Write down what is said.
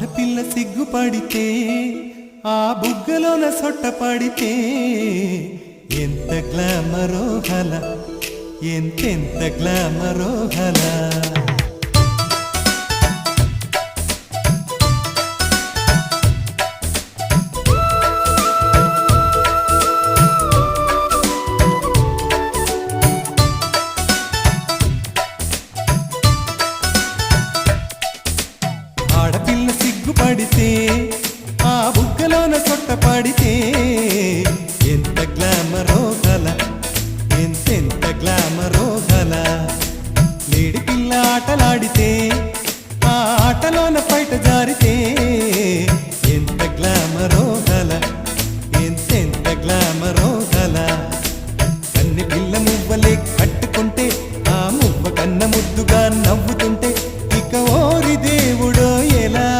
ఆడపిల్ల సిగ్గుపడితే ఆ బుగ్గలోన సొట్ట సొట్టపడితే ఎంత గ్లామరోహల ఎంతెంత గ్లామరోహలా. సిగ్గుపడితే ఆ బుగ్గలోన సొట్టపడితే ఎంత గ్లామరో గల ఎంతెంత గ్లామరో గల లేడి పిల్ల ఆటలాడితే ఆ ఆటలోన పైట జారితే ఎంత గ్లామరో గల ఎంతెంత గ్లామరో గల కన్ని పిల్ల మువ్వలే కట్టుకుంటే ఆ మువ్వ కన్న ముద్దుగా నవ్వుతుంటే